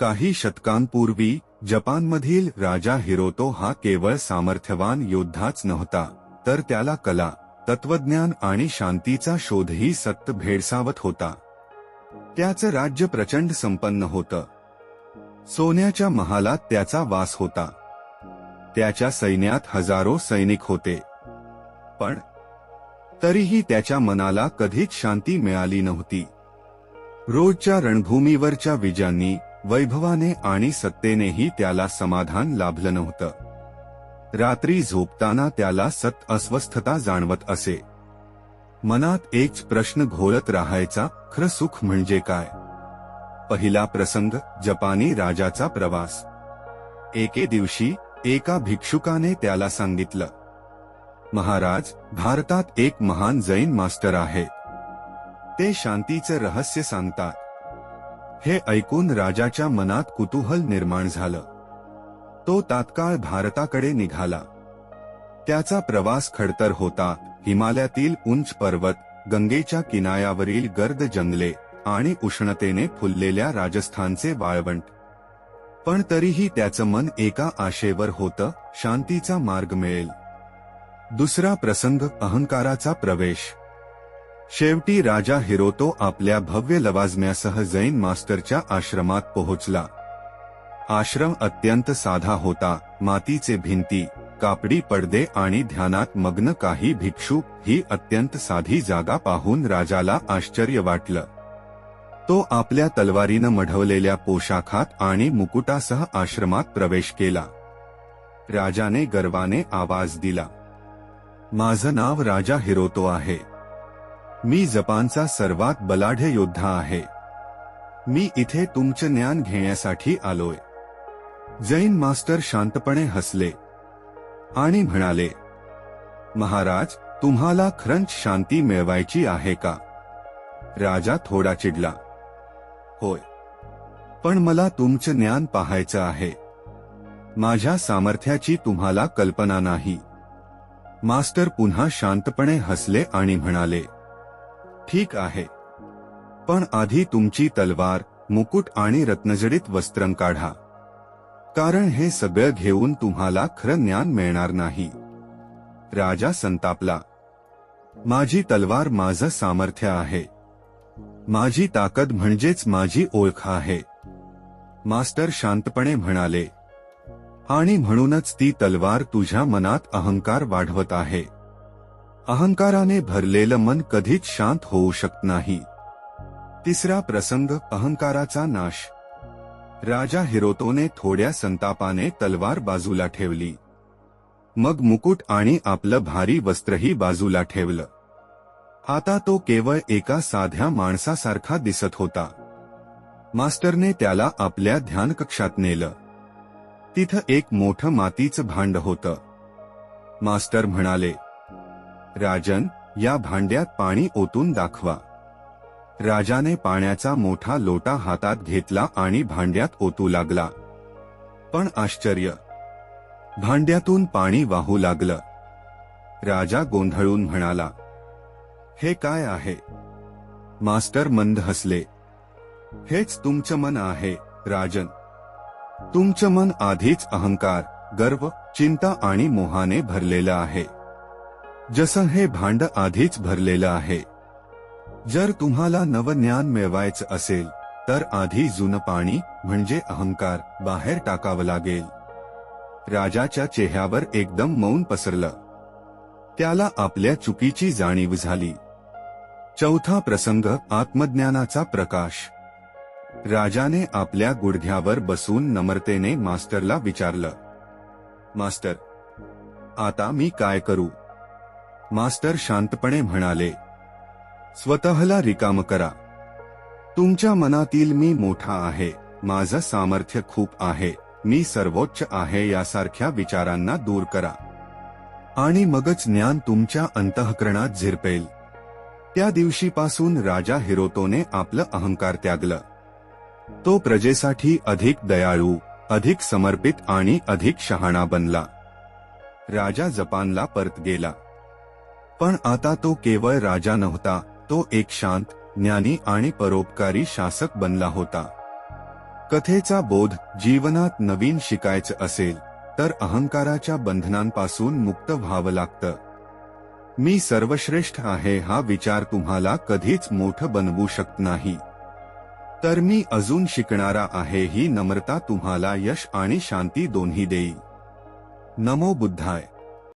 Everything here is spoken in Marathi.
काही शतकांपूर्वी जपानमधील राजा हिरोतो हा केवळ सामर्थ्यवान योद्धाच नव्हता तर त्याला कला तत्वज्ञान आणि शांतीचा शोधही सत्य भेडसावत होता. त्याचं राज्य प्रचंड संपन्न होतं. सोन्याच्या महालात त्याचा वास होता. त्याच्या सैन्यात हजारो सैनिक होते. पण तरीही त्याच्या मनाला कधीच शांती मिळाली नव्हती. रोजच्या रणभूमीवरच्या विजयांनी वैभवाने आणि सत्तेनेही त्याला समाधान लाभलं नव्हतं. रात्री झोपताना त्याला सत अस्वस्थता जाणवत असे. मनात एक प्रश्न घोळत राहायचा खरं सुख म्हणजे काय? पहिला प्रसंग जपानी राजाचा प्रवास. एके दिवशी एका भिक्षुकाने त्याला सांगितलं महाराज भारतात एक महान जैन मास्टर आहे. ते शांतीचं रहस्य सांगतात. हे ऐकून राजाच्या मनात कुतूहल निर्माण झालं. तो तात्काळ भारताकडे निघाला. त्याचा प्रवास खडतर होता हिमालयातील उंच पर्वत गंगेच्या किनाऱ्यावरील गर्द जंगले आणि उष्णतेने फुललेल्या राजस्थानचे वाळवंट. पण तरीही त्याचं मन एका आशेवर होतं शांतीचा मार्ग मिळेल. दुसरा प्रसंग अहंकाराचा प्रवेश. शेवटी राजा हिरोतो आपल्या भव्य लवाजम्यासह जैन मास्टरच्या आश्रमात पोहोचला. आश्रम अत्यंत साधा होता मातीचे भिंती कापडी पडदे आणि ध्यानात मग्न काही भिक्षू ही अत्यंत साधी जागा पाहून राजाला आश्चर्य वाटलं. तो आपल्या तलवारीनं मढवलेल्या पोशाखात आणि मुकुटासह आश्रमात प्रवेश केला. राजाने गर्वाने आवाज दिला माझं नाव राजा हिरोतो आहे. मी जपानचा सर्वात बलाढ्य योद्धा आहे. मी इथे तुमचं ज्ञान घेण्यासाठी आलोय. जैन मास्टर शांतपणे हसले. आणि म्हणाले महाराज तुम्हाला खरंच शांती मिळवायची आहे का? राजा थोडा चिडला. होय. पण मला तुमचं ज्ञान पाहायचं आहे. माझ्या सामर्थ्याची तुम्हाला कल्पना नाही. मास्टर पुन्हा शांतपणे हसले आणि म्हणाले ठीक आहे. पण आधी तुमची तलवार मुकुट आणि रत्नजडित वस्त्रं काढा. कारण हे सगळं घेऊन तुम्हाला खरं ज्ञान मिळणार नाही. राजा संतापला. माझी तलवार माझं सामर्थ्य आहे. माझी ताकद म्हणजेच माझी ओळख आहे. मास्टर शांतपणे म्हणाले. आणि म्हणूनच ती तलवार तुझ्या मनात अहंकार वाढवत आहे. अहंकाराने भरलेलं मन कधीच शांत होऊ शकत नाही. तिसरा प्रसंग अहंकाराचा नाश. राजा हिरोतोने थोड्या संतापाने तलवार बाजूला ठेवली. मग मुकुट आणि आपलं भारी वस्त्रही बाजूला ठेवलं. आता तो केवळ एका साध्या माणसासारखा दिसत होता. मास्टरने त्याला आपल्या ध्यानकक्षात नेलं. तिथं एक मोठं मातीचं भांड होतं. मास्टर म्हणाले राजन या भांड्यात पाणी ओतून दाखवा. राजाने पाण्याचा मोठा लोटा हातात घेतला आणि भांड्यात ओतू लागला. पण आश्चर्य. भांड्यातून पाणी वाहू लागलं. राजा गोंधळून म्हणाला हे काय आहे? मास्टर मंद हसले. हेच तुमचं मन आहे राजन. तुमचं मन आधीच अहंकार गर्व चिंता आणि मोहाने भरलेलं आहे. जसं हे भांड आधीच भरलेलं आहे. जर तुम्हाला नवज्ञान मिळवायचं असेल तर आधी जुनं पाणी म्हणजे अहंकार बाहेर टाकावं लागेल. राजाच्या चेहऱ्यावर एकदम मौन पसरलं. त्याला आपल्या चुकीची जाणीव झाली. चौथा प्रसंग आत्मज्ञानाचा प्रकाश. राजाने आपल्या गुडघ्यावर बसून नम्रतेने मास्टरला विचारलं मास्टर आता मी काय करू? मास्टर शांतपणे म्हणाले स्वतःला रिकाम करा. तुमच्या मनातील मी मोठा आहे माझं सामर्थ्य खूप आहे मी सर्वोच्च आहे यासारख्या विचारांना दूर करा. आणि मगच ज्ञान तुमच्या अंतःकरणात झिरपेल. त्या दिवशीपासून राजा हिरोतोने आपलं अहंकार त्यागलं. तो प्रजेसाठी अधिक दयाळू अधिक समर्पित आणि अधिक शहाणा बनला. राजा जपानला परत गेला. पण आता तो केवळ राजा नव्हता तो एक शांत ज्ञानी आणि परोपकारी शासक बनला होता. कथेचा बोध जीवनात नवीन शिकायचं असेल तर अहंकाराच्या बंधनांपासून मुक्त व्हावं लागतं. मी सर्वश्रेष्ठ आहे हा विचार तुम्हाला कधीच मोठं बनवू शकत नाही. तर मी अजून शिकणारा आहे ही नम्रता तुम्हाला यश आणि शांती दोन्ही देईल. नमो बुद्धाय.